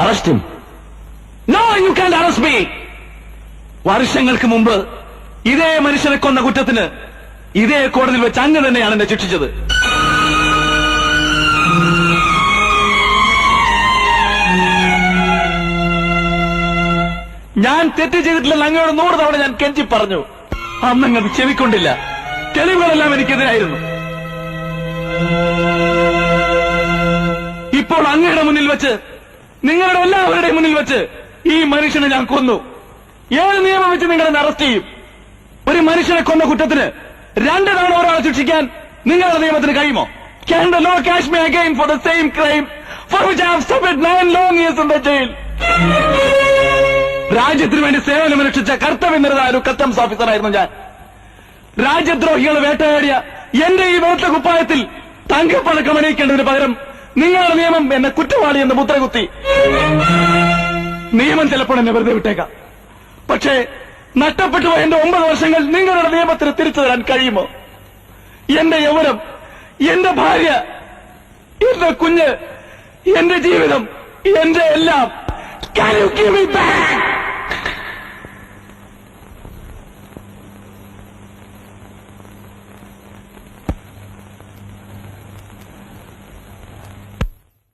Arrest no you can arrest me വർഷങ്ങൾക്ക് മുമ്പ് ഇതേ മനുഷ്യനെ കൊന്ന കുറ്റത്തിന് ഇതേ കോടതിയിൽ വെച്ച് അങ്ങ് തന്നെയാണ് എന്നെ ശിക്ഷിച്ചത്. ഞാൻ തെറ്റ് ചെയ്തിട്ടില്ലെന്ന് അങ്ങയോട് നൂറ് തവണ ഞാൻ കെഞ്ചി പറഞ്ഞു. അന്നങ്ങൾ ചെവിക്കൊണ്ടില്ല. തെളിവുകളെല്ലാം എനിക്കെതിരായിരുന്നു. ഇപ്പോൾ അങ്ങയുടെ മുന്നിൽ വെച്ച് നിങ്ങളുടെ എല്ലാവരുടെയും മുന്നിൽ വെച്ച് ഈ മനുഷ്യനെ ഞാൻ കൊന്നു. ഏഴ് നിയമം വെച്ച് നിങ്ങളെ അറസ്റ്റ് ചെയ്യും. ഒരു മനുഷ്യനെ കൊന്ന കുറ്റത്തിന് രണ്ട് തവണ ഒരാളെ ശിക്ഷിക്കാൻ നിങ്ങളുടെ നിയമത്തിന് കഴിയുമോ? Can the law me again for the same crime for which have nine long years in the jail രാജ്യത്തിന് വേണ്ടി സേവനമനുഷ്ഠിച്ച കർത്തവ്യനിരത ഒരു കസ്റ്റംസ് ഓഫീസറായിരുന്നു ഞാൻ. രാജ്യദ്രോഹികൾ വേട്ടയാടിയ എന്റെ ഈ വെളുത്ത കുപ്പായത്തിൽ തങ്കപ്പണക്കം അണിയിക്കേണ്ടതിന് പകരം നിങ്ങളുടെ നിയമം എന്നെ കുറ്റവാളി എന്ന് മുദ്രകുത്തി. നിയമം ചിലപ്പോൾ എന്നെ വെറുതെ വിട്ടേക്കാം. പക്ഷേ നഷ്ടപ്പെട്ടു എന്റെ ഒമ്പത് വർഷങ്ങൾ നിങ്ങളുടെ നിയമത്തിന് തിരിച്ചു തരാൻ കഴിയുമോ? എന്റെ യൗവനം എന്റെ ഭാര്യ എന്റെ കുഞ്ഞ് എന്റെ ജീവിതം എന്റെ എല്ലാം. Can you give me back?